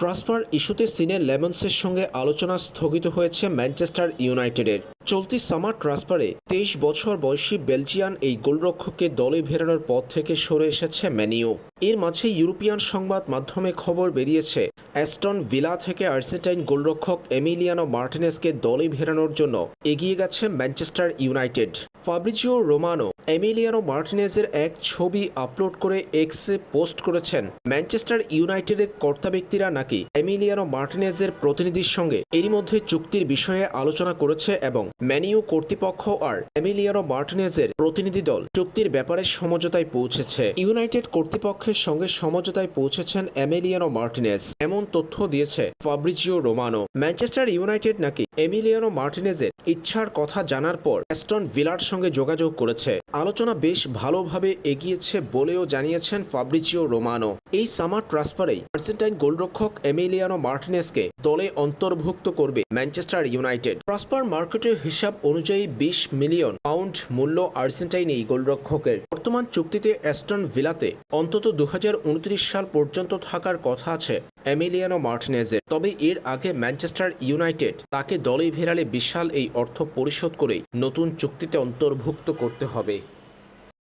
Transfer ইস্যুতে সিনে লেমন্সের সঙ্গে আলোচনা স্থগিত হয়েছে ম্যানচেস্টার ইউনাইটেডের। চলতি সামার ট্রান্সফারে তেইশ বছর বয়সী বেলজিয়ান এই গোলরক্ষককে দলে ফেরানোর পথ থেকে সরে এসেছে ম্যানিও। এর মাঝে ইউরোপিয়ান সংবাদ মাধ্যমে খবর বেরিয়েছে, অ্যাস্টন ভিলা থেকে আর্জেন্টাইন গোলরক্ষক এমিলিয়ানো মার্টিনেসকে দলে ফেরানোর জন্য এগিয়ে গেছে Manchester United. Fabrizio Romano, Emiliano মার্টিনেজের এক ছবি আপলোড করে এক্সে পোস্ট করেছেন। ম্যানচেস্টার ইউনাইটেডের কর্তা ব্যক্তিরা নাকি এমিলিয়ানো মার্টিনেজের প্রতিনিধির সঙ্গে এরই মধ্যে চুক্তির বিষয়ে আলোচনা করেছে এবং ম্যানিউ কর্তৃপক্ষ আর এমিলিয়ানো মার্টিনেজের প্রতিনিধি দল চুক্তির ব্যাপারে সমঝোতায় পৌঁছেছে। ইউনাইটেড কর্তৃপক্ষের সঙ্গে সমঝোতায় পৌঁছেছেন এমিলিয়ানো মার্টিনেজ। এমন তথ্য দিয়েছে ফাব্রিজিও রোমানো। ম্যানচেস্টার ইউনাইটেড নাকি এমিলিয়ানো মার্টিনেজের ইচ্ছার কথা জানার পর অ্যাস্টন ভিলার সঙ্গে যোগাযোগ করেছে। আলোচনা বেশ ভালোভাবে এগিয়েছে বলেও জানিয়েছেন ফাব্রিচিও রোমানো। এই সামার ট্রান্সফারেই আর্জেন্টাইন গোলরক্ষক এমিলিয়ানো মার্টিনেসকে দলে অন্তর্ভুক্ত করবে ম্যানচেস্টার ইউনাইটেড। ট্রান্সফার মার্কেটের হিসাব অনুযায়ী বিশ মিলিয়ন পাউন্ড মূল্য আর্জেন্টাইন এই গোলরক্ষকের। বর্তমান চুক্তিতে অ্যাস্টন ভিলাতে অন্তত দু হাজার উনত্রিশ সাল পর্যন্ত থাকার কথা আছে এমিলিয়ানো মার্টিনেজের। তবে এর আগে ম্যানচেস্টার ইউনাইটেড তাকে দলে ফেরালে বিশাল এই অর্থ পরিশোধ করেই নতুন চুক্তিতে অন্তর্ভুক্ত করতে হবে।